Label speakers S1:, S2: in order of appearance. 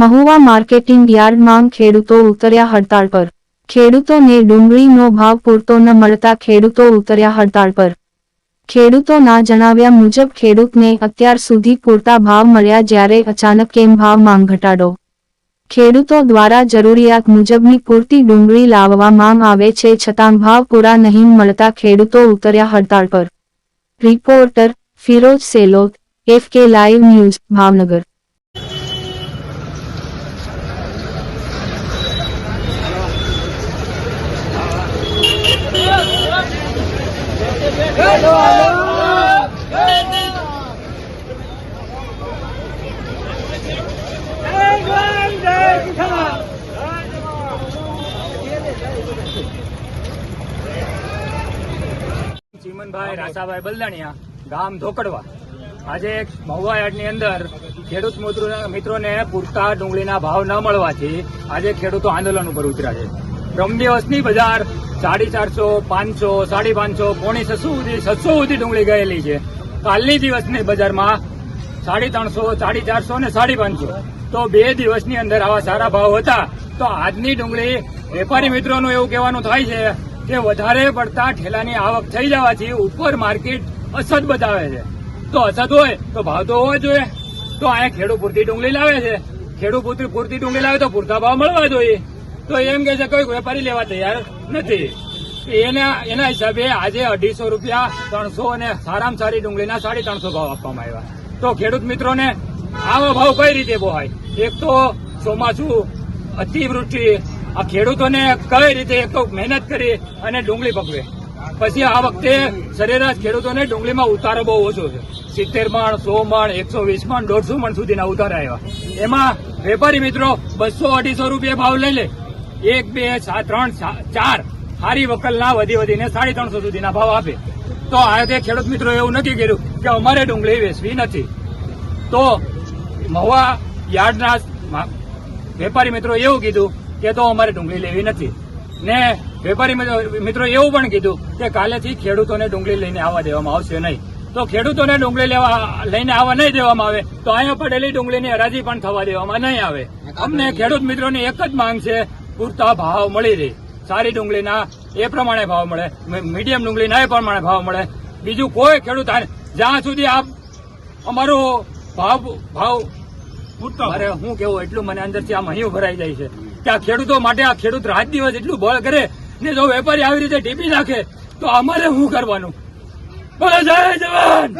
S1: Mahuva marketing યાર્ડમાં ખેડૂતો ઉતર્યા હડતાળ પર. ખેડૂતોને ડુંગળીનો ભાવ પૂરતો ન મળતા ખેડૂતો ઉતર્યા હડતાળ પર. ખેડૂતોના જણાવ્યા મુજબ ખેડૂતને અત્યાર સુધી પૂરતા ભાવ મળ્યા જ્યારે અચાનક કેમ ભાવ માંગ ઘટાડો. ખેડૂતો દ્વારા જરૂરિયાત મુજબની પૂરતી ડુંગળી લાવવામાં આવે છે છતાં ભાવ પૂરા નહીં મળતા ખેડૂતો ઉતર્યા હડતાળ પર. Reporter Firoz Selot FK live news, Bhavnagar.
S2: Chimanbhai, Rasabhai Baldaniya, ગામ ધોકડવા. આજે મહુવા યાર્ડની અંદર ખેડૂત મિત્રો- મિત્રોને પૂરતા ડુંગળીના ભાવ ન મળવાથી આજે ખેડૂતો આંદોલન ઉપર ઉતર્યા છે. બ્રહ્મ દિવસની બજાર સાડી ચારસો, પાંચસો, સાડી પાંચસો, પોણી છસો સુધી છસો સુધી ડુંગળી ગયેલી છે. કાલની દિવસની બજારમાં સાડી ત્રણસો, સાડી ચારસો અને સાડી પાંચસો. તો બે દિવસની અંદર આવા સારા ભાવ હતા. તો આજની ડુંગળી વેપારી મિત્રોનું એવું કહેવાનું થાય છે કે વધારે પડતા ઠેલાની આવક થઈ જવાથી ઉપર માર્કેટ અસદ બતાવે છે. તો અસદ હોય તો ભાવ તો હોવો જોઈએ. તો અહીંયા ખેડૂત પૂરતી ડુંગળી લાવે છે. ખેડૂત પૂરતી ડુંગળી લાવે તો પૂરતા ભાવ મળવા જોઈએ. તો એમ કે છે, કોઈ વેપારી લેવા તૈયાર નથી. એના એના હિસાબે આજે અઢીસો રૂપિયા, ત્રણસો અને સારામાં સારી ડુંગળીના સાડી ત્રણસો ભાવ આપવામાં આવ્યા. તો ખેડૂત મિત્રોને, આવા ભાવ કઈ રીતે બોહાય? એક તો ચોમાસું અતિવૃષ્ટિ, આ ખેડૂતોને કઈ રીતે એક તો મહેનત કરી અને ડુંગળી પકવે. પછી આ વખતે સરેરાશ ખેડૂતોને ડુંગળીમાં ઉતારો બહુ ઓછો છે. સિત્તેર મણ, સો મણ, એકસો વીસ મણ, દોઢસો મણ સુધીના ઉતારા આવ્યા. એમાં વેપારી મિત્રો બસો અઢીસો રૂપિયા ભાવ લઈ લે. એક, બે ત્રણ ચાર હારી વકલના વધી વધીને સાડી ત્રણસો સુધીના ભાવ આપે. તો આ ખેડૂત મિત્રો એવું નક્કી કર્યું કે અમારે ડુંગળી વેચવી નથી. તો મહુવા યાર્ડના વેપારી મિત્રો એવું કીધું કે તો અમારે ડુંગળી લેવી નથી. ને વેપારી મિત્રો એવું પણ કીધું કે કાલેથી ખેડૂતોને ડુંગળી લઈને આવવા દેવામાં આવશે નહીં. તો ખેડૂતોને ડુંગળી લેવા, લઈને આવવા નહીં દેવામાં આવે, તો અહીંયા પડેલી ડુંગળીની હરાજી પણ થવા દેવામાં નહીં આવે. અમને ખેડૂત મિત્રોની એક જ માંગ છે પૂરતા ભાવ મળી રહે. સારી ડુંગળીના એ પ્રમાણે ભાવ મળે મીડિયમ ડુંગળીના એ પ્રમાણે ભાવ મળે. બીજું કોઈ ખેડૂત આ- જ્યાં સુધી આપ અમારો ભાવ ભાવ અરે હું કેવું એટલું મને અંદરથી આમ મહિયું ભરાઈ જાય છે કે આ ખેડૂતો માટે આ ખેડૂત રાત દિવસ એટલું બળ કરે ને જો વેપારી આવી રીતે ટીપી નાખે તો અમારે શું કરવાનું? બોલો જય જવાન!